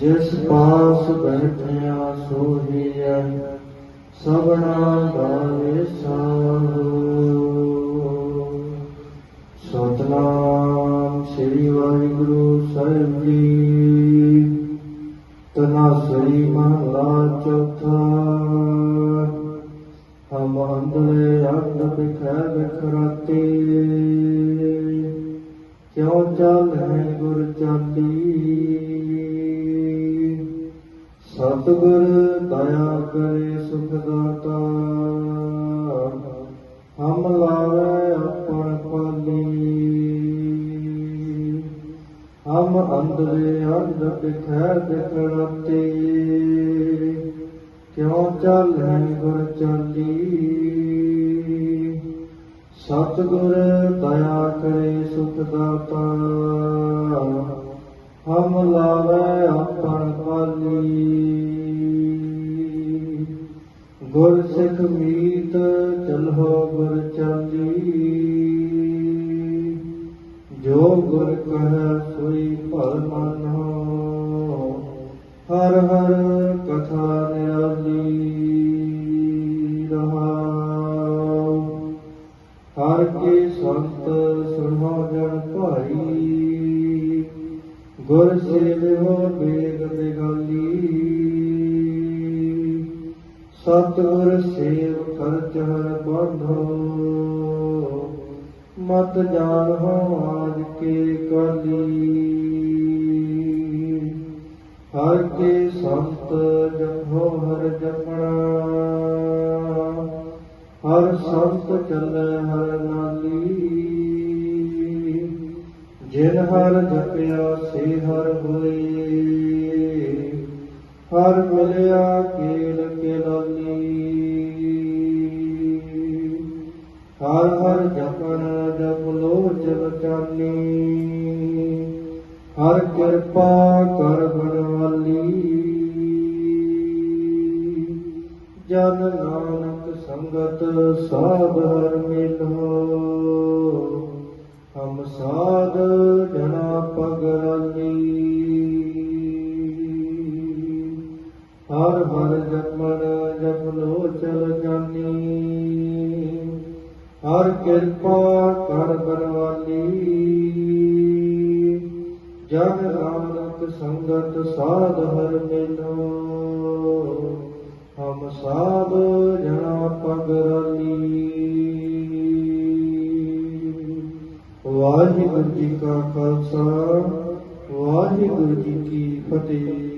ਜਿਸ ਪਾਸ ਬੈਠਿਆ ਸੋਹੀਐ ਸਭਨਾ ਦਾ ਵਿਸਾਹੋ ਸਤਨਾਮ ਸ੍ਰੀ ਵਾਹਿਗੁਰੂ ਸਾਹਿਬ ਜੀ। ਤਨਾ ਸ੍ਰੀ ਮਹਲਾ ਚੌਥਾ। ਹਮ ਅੰਦਲੇ ਅੰਧ ਬਿਖੈ ਬਿਖਰਾਤੇ। ਕਿਉ ਚਾਲੈ ਗੁਰ ਚਾਲੀ ਸਤਿਗੁਰ ਦਇਆ ਕਰੇ ਸੁਖ ਦਾਤਾ ਹਮ ਲਾਵੇ ਆਪਣ ਪਾਲੀ। ਹਮ ਅੰਦਰੇ ਅੰਧ ਬਿਖੈ ਬਿਖਰਾਤੇ ਕਿਉ ਚਾਲੈ ਗੁਰ ਚਾਲੀ? ਸਤਿਗੁਰ ਦਇਆ ਕਰੇ ਸੁਖ ਦਾਤਾ ਹਮ ਲਾਵੇ ਆਪਣ ਪਾਲੀ। ਗੁਰ ਸਿੱਖ ਮੀਤ ਚਲੋ ਗੁਰ ਚੰਦੀ ਜੋ ਗੁਰ ਕਹੈ ਸੋਈ ਭਲ ਮਨੋ, ਹਰ ਹਰ ਕਥਾ ਨਿਰਾਲੀ ਰਹਾਉ। ਹਰ ਕੇ ਸੰਤ ਸੁਣੋ ਜਨ ਭਾਈ, ਗੁਰ ਸੇਵਿਓ ਬੇਗ ਦੇ ਬਿਗਾਲੀ ਸਤਿਗੁਰ ਸੇਵ ਕਰ ਚਹਰ ਬਾਂਧੋ। ਮਤ ਜਾਣੋ ਆਜ ਕੇ ਕਲੀ। ਹਰ ਕੇ ਸੰਤ ਜਪੋ, ਹਰ ਜਪਣਾ। ਹਰ ਸੰਤ ਚੱਲੇ, ਹਰ ਨਾਲੀ। ਜਿਨ ਹਰ ਜਪਿਆ, ਸੇ ਹਰ ਹੋਏ। ਹਰ ਮਿਲਿਆ ਕੇਲ ਕੇ ਹਰ ਹਰ ਜਪਣ ਜਪ ਲੋਚਨ ਚਾਨੀ। ਹਰ ਕਿਰਪਾ ਕਰ ਬਨਵਾਲੀ। ਜਨ ਨਾਨਕ ਸੰਗਤ ਸਾਧ ਹਰ ਮਿਲੋ। ਹਰ ਹਰ ਜਪਣ ਜਪ ਚਲ ਜਾਨੀ। ਹਰ ਕਿਰਪਾ ਕਰ ਬਨਵਾਲੀ ਜਨ ਨਾਨਕ ਸੰਗਤ ਸਾਧ ਹਰ ਮਿਲੋ। ਹਮ ਸਾਧ ਜਨਾ ਪਗਰਾਲੀ। ਵਾਹਿਗੁਰੂ ਜੀ ਕਾ ਖਾਲਸਾ, ਵਾਹਿਗੁਰੂ ਜੀ ਕੀ ਫਤਿਹ।